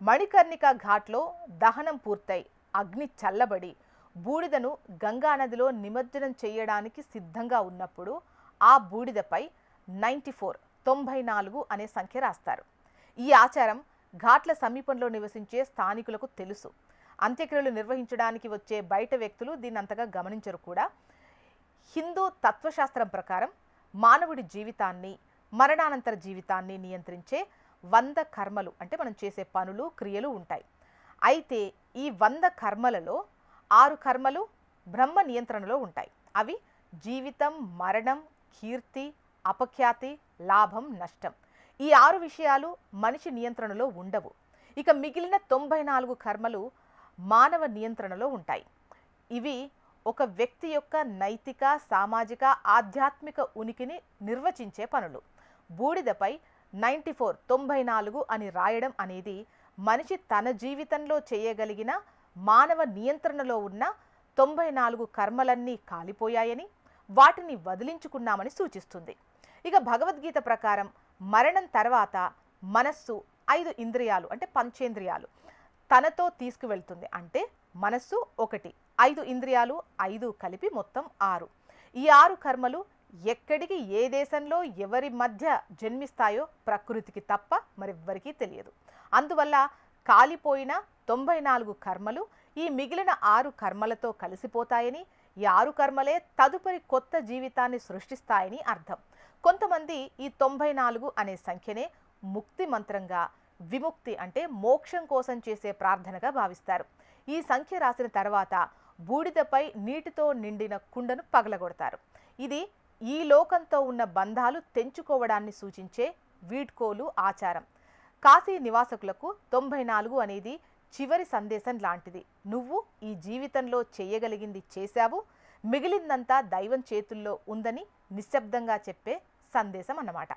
మణికర్ణిక ఘాట్లో దహనం పూర్తయి. అగ్ని చల్లబడి బూడిదను గంగానదిలో నిమజ్జనం చేయడానికి సిద్ధంగా ఉన్నప్పుడు ఆ బూడిదపై నైంటీ ఫోర్ తొంభై నాలుగు అనే సంఖ్య రాస్తారు. ఈ ఆచారం ఘాట్ల సమీపంలో నివసించే స్థానికులకు తెలుసు. అంత్యక్రియలు నిర్వహించడానికి వచ్చే బయట వ్యక్తులు దీన్ని అంతగా గమనించరు కూడా. హిందూ తత్వశాస్త్రం ప్రకారం మానవుడి జీవితాన్ని మరణానంతర జీవితాన్ని నియంత్రించే వంద కర్మలు అంటే మనం చేసే పనులు క్రియలు ఉంటాయి. అయితే ఈ వంద కర్మలలో ఆరు కర్మలు బ్రహ్మ నియంత్రణలో ఉంటాయి. అవి జీవితం మరణం కీర్తి అపఖ్యాతి లాభం నష్టం. ఈ ఆరు విషయాలు మనిషి నియంత్రణలో ఉండవు. ఇక మిగిలిన తొంభై నాలుగు కర్మలు మానవ నియంత్రణలో ఉంటాయి. ఇవి ఒక వ్యక్తి యొక్క నైతిక సామాజిక ఆధ్యాత్మిక ఉనికిని నిర్వచించే పనులు. బూడిదపై నైంటీ ఫోర్ తొంభై నాలుగు అని రాయడం అనేది మనిషి తన జీవితంలో చేయగలిగిన మానవ నియంత్రణలో ఉన్న తొంభై నాలుగు కర్మలన్నీ కాలిపోయాయని వాటిని వదిలించుకున్నామని సూచిస్తుంది. ఇక భగవద్గీత ప్రకారం మరణం తర్వాత మనస్సు ఐదు ఇంద్రియాలు అంటే పంచేంద్రియాలు తనతో తీసుకువెళ్తుంది. అంటే మనస్సు ఒకటి ఐదు ఇంద్రియాలు ఐదు కలిపి మొత్తం ఆరు. ఈ ఆరు కర్మలు ఎక్కడికి ఏ దేశంలో ఎవరి మధ్య జన్మిస్తాయో ప్రకృతికి తప్ప మరెవ్వరికీ తెలియదు. అందువల్ల కాలిపోయిన తొంభై నాలుగు కర్మలు ఈ మిగిలిన ఆరు కర్మలతో కలిసిపోతాయని ఈ ఆరు కర్మలే తదుపరి కొత్త జీవితాన్ని సృష్టిస్తాయని అర్థం. కొంతమంది ఈ తొంభై నాలుగు అనే సంఖ్యనే ముక్తి మంత్రంగా విముక్తి అంటే మోక్షం కోసం చేసే ప్రార్థనగా భావిస్తారు. ఈ సంఖ్య రాసిన తర్వాత బూడిదపై నీటితో నిండిన కుండను పగలగొడతారు. ఇది ఈ లోకంతో ఉన్న బంధాలు తెంచుకోవడాన్ని సూచించే వీడ్కోలు ఆచారం. కాశీ నివాసకులకు తొంభై నాలుగు అనేది చివరి సందేశం లాంటిది. నువ్వు ఈ జీవితంలో చేయగలిగింది చేశావు. మిగిలిందంతా దైవం చేతుల్లో ఉందని నిశ్శబ్దంగా చెప్పే సందేశం అన్నమాట